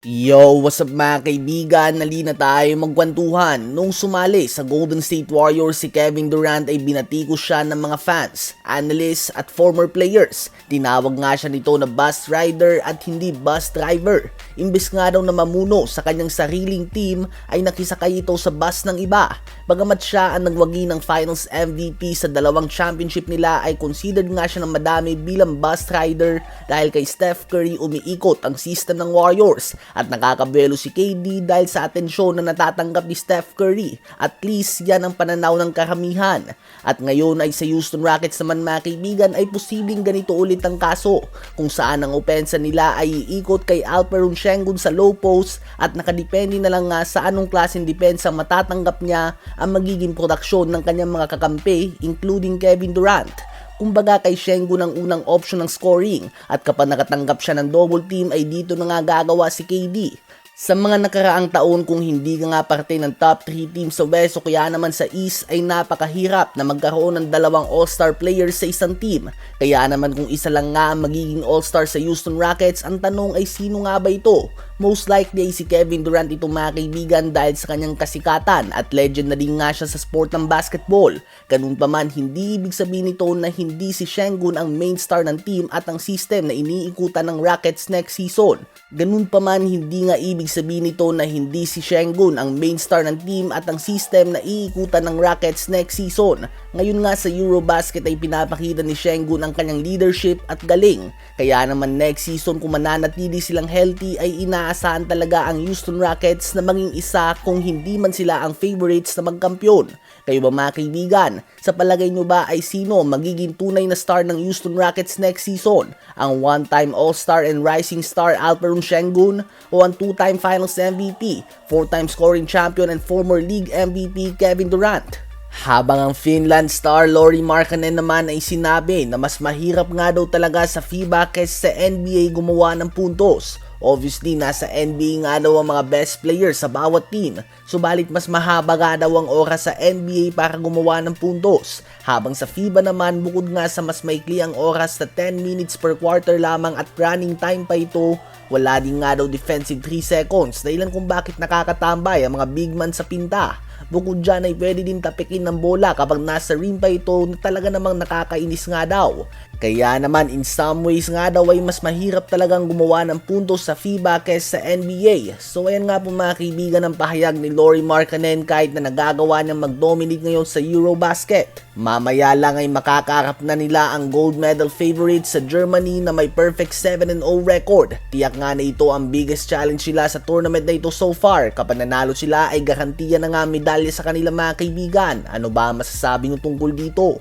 Yo, what's up mga kaibigan? Nali na tayo magkwentuhan. Nung sumali sa Golden State Warriors si Kevin Durant ay binatikos siya ng mga fans, analysts at former players. Tinawag nga siya nito na bus rider at hindi bus driver. Imbes nga daw na mamuno sa kanyang sariling team ay nakisakay ito sa bus ng iba. Bagamat siya ang nagwagi ng finals MVP sa dalawang championship nila ay considered nga siya ng madami bilang bus rider dahil kay Steph Curry umiikot ang system ng Warriors at nakakabelo si KD dahil sa atensyon na natatanggap ni Steph Curry. At least yan ang pananaw ng karamihan. At ngayon ay sa Houston Rockets naman mga kaibigan ay posibleng ganito ulit ang kaso kung saan ang opensa nila ay iikot kay Alperon Sengun sa low post at nakadepende na lang nga sa anong klaseng depensa matatanggap niya ang magiging produksyon ng kanyang mga kakampi including Kevin Durant. Kumbaga kay Shengun ang unang option ng scoring at kapag nakatanggap siya ng double team ay dito na nga gagawa si KD. Sa mga nakaraang taon kung hindi ka nga parte ng top 3 team sa West o kaya naman sa East ay napakahirap na magkaroon ng dalawang all-star players sa isang team. Kaya naman kung isa lang nga ang magiging all-star sa Houston Rockets, ang tanong ay sino nga ba ito? Most likely ay si Kevin Durant ito mga kaibigan dahil sa kanyang kasikatan at legend na din nga siya sa sport ng basketball. Ganun pa man, hindi ibig sabihin nito na hindi si Shengun ang main star ng team at ang system na iniikutan ng Rockets next season. Ganun pa man, hindi nga ibig sabihin nito na hindi si Shengun ang main star ng team at ang system na iikutan ng Rockets next season. Ngayon nga sa Eurobasket ay pinapakita ni Shengun ang kanyang leadership at galing. Kaya naman next season kung mananatili silang healthy ay inaasahan talaga ang Houston Rockets na maging isa kung hindi man sila ang favorites na magkampiyon. Kayo ba mga kaibigan? Sa palagay nyo ba ay sino magiging tunay na star ng Houston Rockets next season? Ang one-time All-Star and Rising Star Alperon Sengun o ang two-time Finals MVP, four-time scoring champion and former league MVP Kevin Durant? Habang ang Finland star Lori Markkanen naman ay sinabi na mas mahirap nga daw talaga sa FIBA kaysa sa NBA gumawa ng puntos. Obviously, nasa NBA nga daw ang mga best players sa bawat team. Subalit mas mahaba nga daw ang oras sa NBA para gumawa ng puntos. Habang sa FIBA naman, bukod nga sa mas maikli ang oras na 10 minutes per quarter lamang at running time pa ito, wala din nga daw defensive 3 seconds dahilan kung bakit nakakatambay ang mga big man sa pinta. Bukod dyan ay pwede din tapikin ng bola kapag nasa rim pa ito na talaga namang nakakainis nga daw. Kaya naman in some ways nga daw ay mas mahirap talagang gumawa ng puntos sa FIBA kaysa sa NBA. So ayan nga po mga kaibigan ang pahayag ni Lori Markkanen kahit na nagagawa niyang mag-dominate ngayon sa Eurobasket. Mamaya lang ay makakaharap na nila ang gold medal favorite sa Germany na may perfect 7-0 record. Tiyak nga na ito ang biggest challenge nila sa tournament na ito so far. Kapag nanalo sila ay garantiya na nga medalya sa kanilang mga kaibigan. Ano ba masasabi nyo tungkol dito?